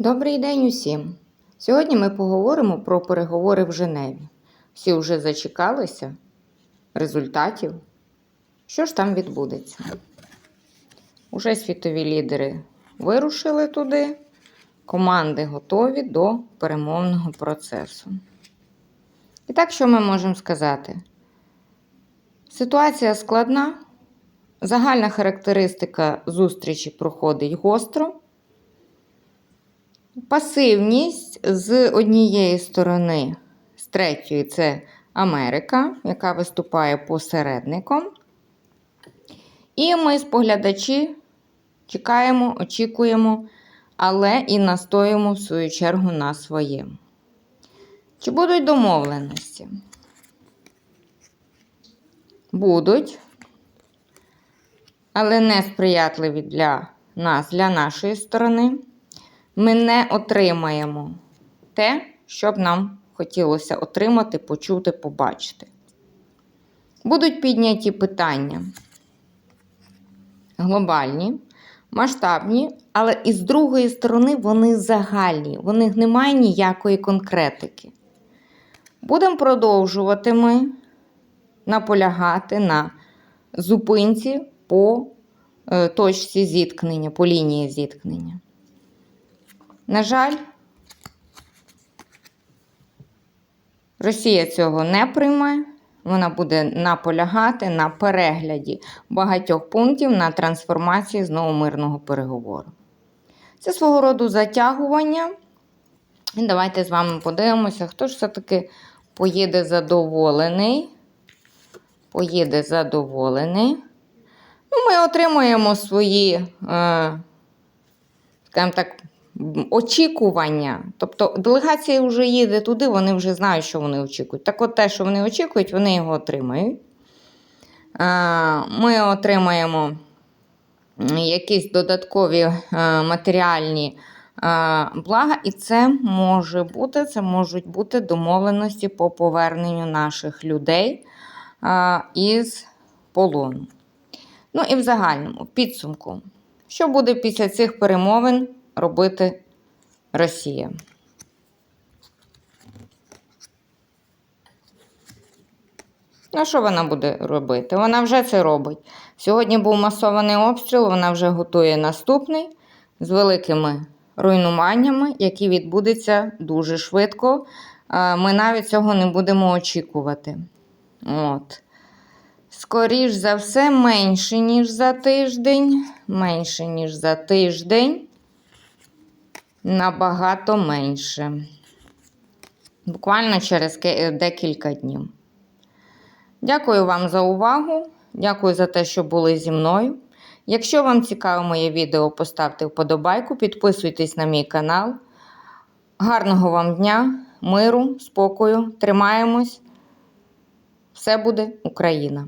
Добрий день усім! Сьогодні ми поговоримо про переговори в Женеві. Всі вже зачекалися результатів. Що ж там відбудеться? Уже світові лідери вирушили туди, команди готові до перемовного процесу. І так, що ми можемо сказати? Ситуація складна. Загальна характеристика зустрічі проходить гостро. Пасивність з однієї сторони, з третьої це Америка, яка виступає посередником. І ми, споглядачі, чекаємо, очікуємо, але і настоїмо в свою чергу на своєму. Чи будуть домовленості? Будуть, але не сприятливі для нас, для нашої сторони ми не отримаємо те, що б нам хотілося отримати, почути, побачити. Будуть підняті питання глобальні, масштабні, але і з другої сторони вони загальні, в них немає ніякої конкретики. Будемо продовжувати ми наполягати на зупинці по е, точці зіткнення, по лінії зіткнення. На жаль, Росія цього не прийме. Вона буде наполягати на перегляді багатьох пунктів на трансформації знову мирного переговору. Це свого роду затягування. І давайте з вами подивимося, хто ж все-таки поїде задоволений. Поїде задоволений. Ну, Ми отримуємо свої, е, скажімо так, очікування. Тобто делегація вже їде туди, вони вже знають, що вони очікують. Так от те, що вони очікують, вони його отримають. Ми отримаємо якісь додаткові е, матеріальні е, блага, і це може бути, це можуть бути домовленості по поверненню наших людей е, із полону. Ну і в загальному, підсумку, що буде після цих перемовин робити Росія. Ну, що вона буде робити? Вона вже це робить. Сьогодні був масований обстріл, вона вже готує наступний з великими руйнуваннями, які відбудуться дуже швидко. Ми навіть цього не будемо очікувати. От. Скоріш за все, менше, ніж за тиждень. Менше, ніж за тиждень набагато менше. Буквально через декілька днів. Дякую вам за увагу. Дякую за те, що були зі мною. Якщо вам цікаво моє відео, поставте вподобайку, підписуйтесь на мій канал. Гарного вам дня, миру, спокою. Тримаємось. Все буде Україна!